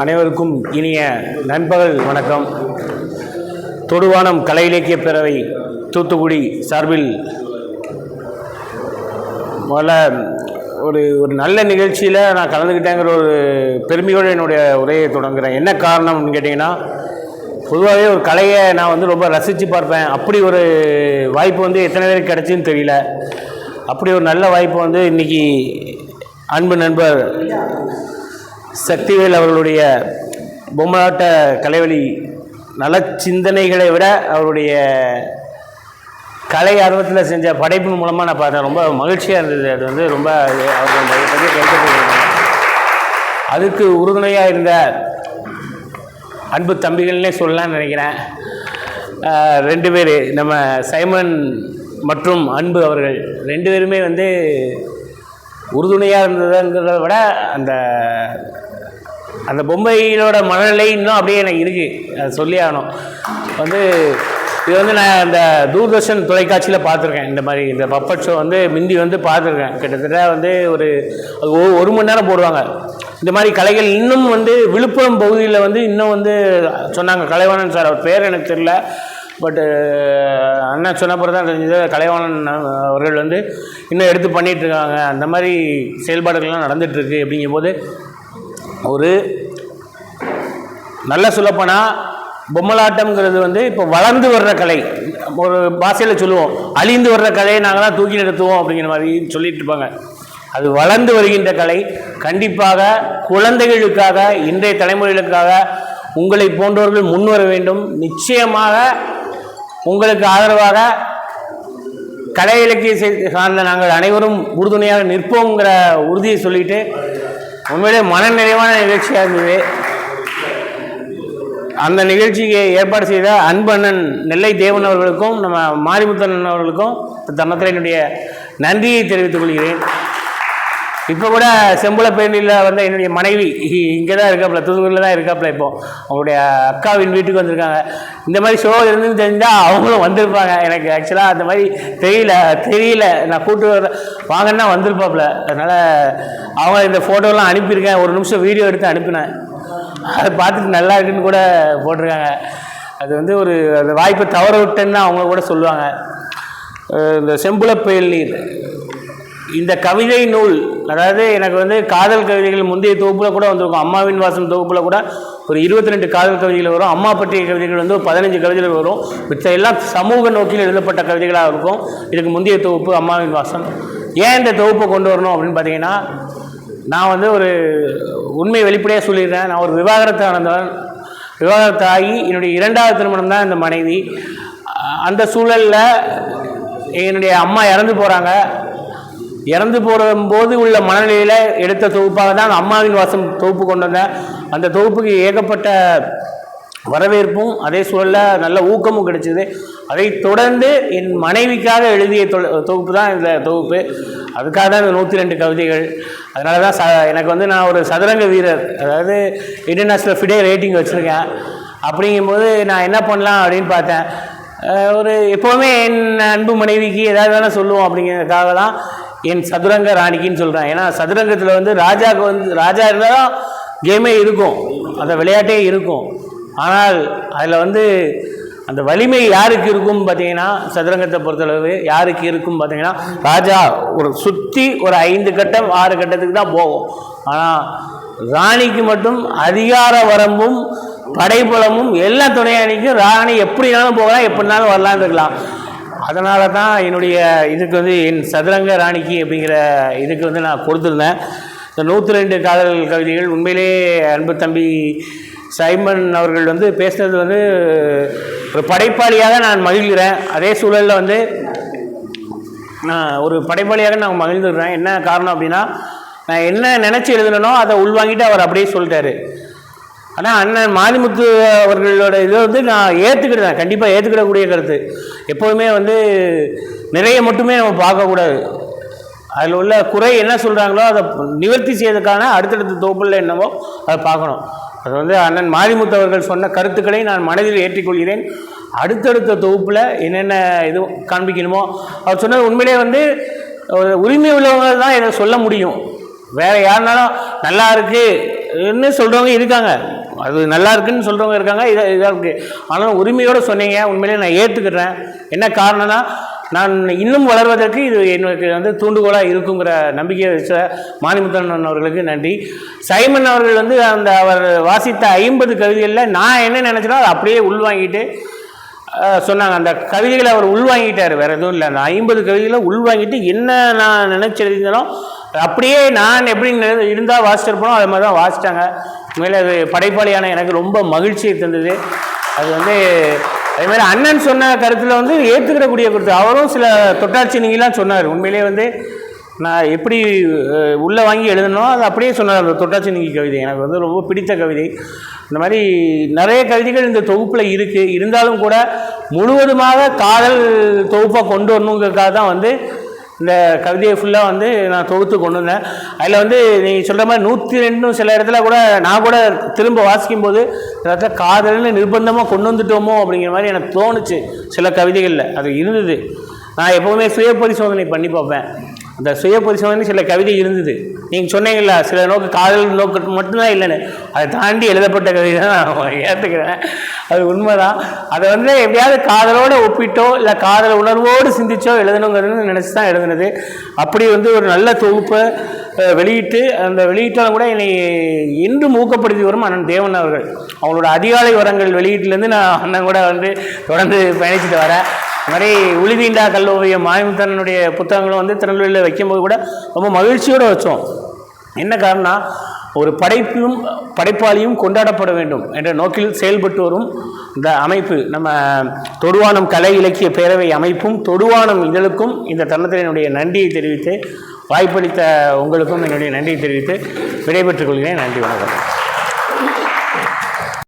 அனைவருக்கும் இனிய நண்பகல் வணக்கம். தொடுவானம் கலை இலக்கிய பேரவை தூத்துக்குடி சார்பில் முதல்ல ஒரு ஒரு நல்ல நிகழ்ச்சியில் நான் கலந்துக்கிட்டேங்கிற ஒரு பெருமையோடு என்னுடைய உரையை தொடங்குகிறேன் என்ன காரணம்னு கேட்டிங்கன்னா பொதுவாகவே ஒரு கலையை நான் வந்து ரொம்ப ரசித்து பார்ப்பேன். அப்படி ஒரு வாய்ப்பு வந்து எத்தனை பேருக்கு கிடச்சின்னு தெரியல. அப்படி ஒரு நல்ல வாய்ப்பு வந்து இன்றைக்கி அன்பு நண்பர் சக்திவேல் அவர்களுடைய பொம்மலாட்ட கலைவழி நல சிந்தனைகளை விட அவருடைய கலை ஆர்வத்தில் செஞ்ச படைப்பு மூலமாக நான் பார்த்தேன். ரொம்ப மகிழ்ச்சியாக இருந்தது. அது வந்து ரொம்ப அவர்கள் அதுக்கு உறுதுணையாக இருந்த அன்பு தம்பிகள்னே சொல்லலாம்னு நினைக்கிறேன். ரெண்டு பேர் நம்ம சைமன் மற்றும் அன்பு அவர்கள். ரெண்டு பேருமே வந்து உறுதுணையாக இருந்ததுங்கிறத விட அந்த அந்த பொம்மையிலோட மனநிலை இன்னும் அப்படியே எனக்கு இருக்குது அது சொல்லி ஆகணும். வந்து இது வந்து நான் இந்த தூர்தர்ஷன் தொலைக்காட்சியில் பார்த்துருக்கேன். இந்த மாதிரி இந்த பப்பட் ஷோ வந்து மிந்தி வந்து பார்த்துருக்கேன். கிட்டத்தட்ட வந்து ஒரு ஒரு மணி நேரம் போடுவாங்க. இந்த மாதிரி கலைகள் இன்னும் வந்து விழுப்புரம் பகுதியில் வந்து இன்னும் வந்து சொன்னாங்க. கலைவாணன் சார் அவர் பேர் எனக்கு தெரியல. பட்டு uh, அண்ணன் சொன்ன பிறகு தான் தெரிஞ்சது. கலைவாணன் அவர்கள் வந்து இன்னும் எடுத்து பண்ணிட்டு இருக்காங்க. அந்த மாதிரி செயல்பாடுகள்லாம் நடந்துகிட்ருக்கு அப்படிங்கும்போது ஒரு நல்லா சொல்லப்போனால் பொம்மலாட்டம்ங்கிறது வந்து இப்போ வளர்ந்து வர்ற கலை. ஒரு பாஷையில் சொல்லுவோம். அழிந்து வர்ற கலையை நாங்களாம் தூக்கி நிறுத்துவோம் அப்படிங்கிற மாதிரி சொல்லிட்டு இருப்பாங்க. அது வளர்ந்து வருகின்ற கலை. கண்டிப்பாக குழந்தைகளுக்காக இன்றைய தலைமுறைகளுக்காக உங்களை போன்றவர்கள் முன்வர வேண்டும். நிச்சயமாக உங்களுக்கு ஆதரவாக கலை இலக்கிய சார்ந்த நாங்கள் அனைவரும் உறுதுணையாக நிற்போங்கிற உறுதியை சொல்லிட்டு உண்மையிலே மனநிறைவான நிகழ்ச்சியாக இருந்தது. அந்த நிகழ்ச்சிக்கு ஏற்பாடு செய்த அன்பண்ணன் நெல்லை தேவன் அவர்களுக்கும் நம்ம மாரிமுத்தன் அவர்களுக்கும் இந்த என்னுடைய நன்றியை தெரிவித்துக் கொள்கிறேன். இப்போ கூட செம்புல வந்து என்னுடைய மனைவி இங்கே தான் இருக்காப்புல தூத்துக்குடியில் தான் இருக்காப்புல இப்போ. அவங்களுடைய அக்காவின் வீட்டுக்கு வந்திருக்காங்க. இந்த மாதிரி ஷோ இருந்துன்னு தெரிஞ்சால் அவங்களும் வந்திருப்பாங்க. எனக்கு ஆக்சுவலாக அந்த மாதிரி தெரியல தெரியல. நான் கூட்டு வர வாங்கன்னா வந்திருப்பாப்புல அதனால் அவங்க இந்த ஃபோட்டோலாம் அனுப்பியிருக்கேன். ஒரு நிமிஷம் வீடியோ எடுத்து அனுப்பினேன். அதை பார்த்துட்டு நல்லா இருக்குன்னு கூட போட்டிருக்காங்க. அது வந்து ஒரு அந்த வாய்ப்பை தவற விட்டேன்னு அவங்க கூட சொல்லுவாங்க. இந்த செம்புல புயல் நீர் இந்த கவிதை நூல் அதாவது எனக்கு வந்து காதல் கவிதைகள் முந்தைய தொகுப்பில் கூட வந்திருக்கும். அம்மாவின் வாசம் தொகுப்பில் கூட ஒரு இருபத்தி ரெண்டு காதல் கவிதைகள் வரும். அம்மா பற்றிய கவிதைகள் வந்து ஒரு பதினஞ்சு கவிதைகள் வரும். மிச்ச எல்லாம் சமூக நோக்கில் எழுதப்பட்ட கவிதைகளாக இருக்கும். இதுக்கு முந்தைய தொகுப்பு அம்மாவின் வாசம். ஏன் இந்த தொகுப்பை கொண்டு வரணும் அப்படின்னு பார்த்தீங்கன்னா நான் வந்து ஒரு உண்மை வெளிப்படையாக சொல்லிடுறேன். நான் ஒரு விவாகரத்து ஆனந்தவன் விவாகரத்து ஆகி என்னுடைய இரண்டாவது திருமணம் தான் இந்த மனைவி. அந்த சூழலில் என்னுடைய அம்மா இறந்து போகிறாங்க இறந்து போகும்போது உள்ள மனநிலையில் எடுத்த தொகுப்பாக தான் அம்மாவின் வாசம் தொகுப்பு கொண்டு வந்தேன் அந்த தொகுப்புக்கு ஏகப்பட்ட வரவேற்பும் அதே சூழலில் நல்ல ஊக்கமும் கிடைச்சிது. அதை தொடர்ந்து என் மனைவிக்காக எழுதிய தொ- தொகுப்பு தான் இந்த தொகுப்பு. அதுக்காக தான் இந்த நூற்றி ரெண்டு கவிதைகள். அதனால தான் ச எனக்கு வந்து நான் ஒரு சதுரங்க வீரர். அதாவது இன்டர்நேஷ்னல் ஃபிடே ரேட்டிங் வச்சுருக்கேன். அப்படிங்கும்போது நான் என்ன பண்ணலாம் அப்படின்னு பார்த்தேன். ஒரு எப்போவுமே என் அன்பு மனைவிக்கு ஏதாவது வேணால் சொல்லுவோம் அப்படிங்கிறதுக்காக தான் என் சதுரங்க ராணிக்குன்னு சொல்கிறேன் ஏன்னா சதுரங்கத்தில் வந்து ராஜாவுக்கு வந்து ராஜா இருந்தால் தான் கேமே இருக்கும். அந்த விளையாட்டே இருக்கும். ஆனால் அதில் வந்து அந்த வலிமை யாருக்கு இருக்கும் பார்த்தீங்கன்னா சதுரங்கத்தை பொறுத்தளவு யாருக்கு இருக்கும் பார்த்தீங்கன்னா ராஜா ஒரு சுற்றி ஒரு ஐந்து கட்டம் ஆறு கட்டத்துக்கு தான் போகும். ஆனால் ராணிக்கு மட்டும் அதிகார வரம்பும் படைபலமும் எல்லா துணையாணிக்கும் ராணி எப்படினாலும் போகலாம் எப்படினாலும் வரலான்னு இருக்கலாம். அதனால தான் என்னுடைய இதுக்கு வந்து என் சதுரங்க ராணிக்கு அப்படிங்கிற இதுக்கு வந்து நான் கொடுத்துருந்தேன். இந்த நூற்றி ரெண்டு காதல் கவிதைகள் உண்மையிலே அன்பு தம்பி சைமன் அவர்கள் வந்து பேசுனது வந்து ஒரு படைப்பாளியாக நான் மகிழ்கிறேன். அதே சூழலில் வந்து நான் ஒரு படைப்பாளியாக நான் மகிழ்ந்துடுறேன் என்ன காரணம் அப்படின்னா நான் என்ன நினச்சி எழுதுனனோ அதை உள்வாங்கிட்டு அவர் அப்படியே சொல்லிட்டாரு. ஆனால் அண்ணன் மாலிமுத்து அவர்களோட இதை வந்து நான் ஏற்றுக்கிட்டேன் கண்டிப்பாக ஏற்றுக்கிடக்கூடிய கருத்து. எப்போதுமே வந்து நிறைய மட்டுமே நம்ம பார்க்கக்கூடாது. அதில் உள்ள குறை என்ன சொல்கிறாங்களோ அதை நிவர்த்தி செய்யறதுக்கான அடுத்தடுத்த தொகுப்பில் என்னவோ அதை பார்க்கணும். அது வந்து அண்ணன் மாரிமுத்து அவர்கள் சொன்ன கருத்துக்களை நான் மனதில் ஏற்றிக்கொள்கிறேன். அடுத்தடுத்த தொகுப்பில் என்னென்ன இது காண்பிக்கணுமோ அவர் சொன்னது உண்மையிலே வந்து ஒரு உரிமை உள்ளவங்க தான் இதை சொல்ல முடியும். வேறு யாருனாலும் நல்லா இருக்குன்னு சொல்கிறவங்க இருக்காங்க. அது நல்லா இருக்குன்னு சொல்றவங்க இருக்காங்க. இதை இதாக இருக்கு. ஆனால் உரிமையோடு சொன்னீங்க. உண்மையிலேயே நான் ஏற்றுக்கிறேன் என்ன காரணம்னா நான் இன்னும் வளர்வதற்கு இது எனக்கு வந்து தூண்டுகோலாக இருக்குங்கிற நம்பிக்கையை வச்ச மாணிமுத்தன் அவர்களுக்கு நன்றி. சைமன் அவர்கள் வந்து அந்த அவர் வாசித்த ஐம்பது கவிதைகளில் நான் என்ன நினச்சேனோ அதை அப்படியே உள்வாங்கிட்டு சொன்னாங்க. அந்த கவிதைகளை அவர் உள்வாங்கிட்டார். வேறு எதுவும் இல்லை. அந்த ஐம்பது கவிதைகளை உள்வாங்கிட்டு என்ன நான் நினைச்சு அப்படியே நான் எப்படி இருந்தால் வாசிச்சிருப்பனோ அது மாதிரி தான் வாசிட்டாங்க உண்மையில் அது படைப்பாளியான எனக்கு ரொம்ப மகிழ்ச்சியை தந்தது. அது வந்து அதே மாதிரி அண்ணன் சொன்ன கருத்தில் வந்து ஏற்றுக்கிடக்கூடிய கருத்து. அவரும் சில தொட்டாட்சி நீங்களாம் சொன்னார். உண்மையிலே வந்து நான் எப்படி உள்ளே வாங்கி எழுதணும் அது அப்படியே சொன்னார். அந்த தொட்டாச்சி நீங்கி கவிதை. எனக்கு வந்து ரொம்ப பிடித்த கவிதை. இந்த மாதிரி நிறைய கவிதைகள் இந்த தொகுப்பில் இருக்குது இருந்தாலும் கூட முழுவதுமாக காதல் தொகுப்பாக கொண்டு வரணுங்கிறதுக்காக தான் வந்து இந்த கவிதையை ஃபுல்லாக வந்து நான் தொகுத்து கொண்டு வந்தேன். அதில் வந்து நீங்கள் சொல்கிற மாதிரி நூற்றி ரெண்டும் சில இடத்துல கூட நான் கூட திரும்ப வாசிக்கும்போது சில இடத்துல காதல்னு நிர்பந்தமாக கொண்டு வந்துட்டோமோ அப்படிங்கிற மாதிரி எனக்கு தோணுச்சு சில கவிதைகளில். அது இருந்தது. நான் எப்போவுமே சுய பரிசோதனை பண்ணி பார்ப்பேன். அந்த சுய பரிசோதனை சில கவிதை இருந்தது. நீங்கள் சொன்னீங்களா சில நோக்கு காதல் நோக்கு மட்டும்தான் இல்லைன்னு. அதை தாண்டி எழுதப்பட்ட கவிதை தான் நான் ஏற்றுக்கிறேன் அது உண்மைதான். அதை வந்து எப்படியாவது காதலோடு ஒப்பிட்டோ இல்லை காதல் உணர்வோடு சிந்திச்சோ எழுதணுங்கிறது நினச்சி தான் எழுதுனது. அப்படி வந்து ஒரு நல்ல தொகுப்பை வெளியிட்டு அந்த வெளியிட்டாலும் கூட என்னை இன்றும் ஊக்கப்படுத்தி வரும் அண்ணன் தேவன் அவர்கள். அவங்களோட அதிகாலை வரங்கள் வெளியீட்டிலேருந்து நான் அண்ணன் கூட வந்து தொடர்ந்து பயணிச்சுட்டு வரேன். மாதிரி உளிவீண்டா கல்லோவியம் மாயமுத்தனுடைய புத்தகங்களும் வந்து திருநெல்வேலியில் வைக்கும்போது கூட ரொம்ப மகிழ்ச்சியோடு வச்சோம். என்ன காரணம் ஒரு படைப்பும் படைப்பாளியும் கொண்டாடப்பட வேண்டும் என்ற நோக்கில் செயல்பட்டு வரும் இந்த அமைப்பு. நம்ம தொடுவானம் கலை இலக்கிய பேரவை அமைப்பும் தொடுவானம் இதழுக்கும் இந்த தருணத்தில் என்னுடைய நன்றியை தெரிவித்து வாய்ப்பளித்த உங்களுக்கும் என்னுடைய நன்றியை தெரிவித்து விடைபெற்றுக் கொள்கிறேன். நன்றி வணக்கம்.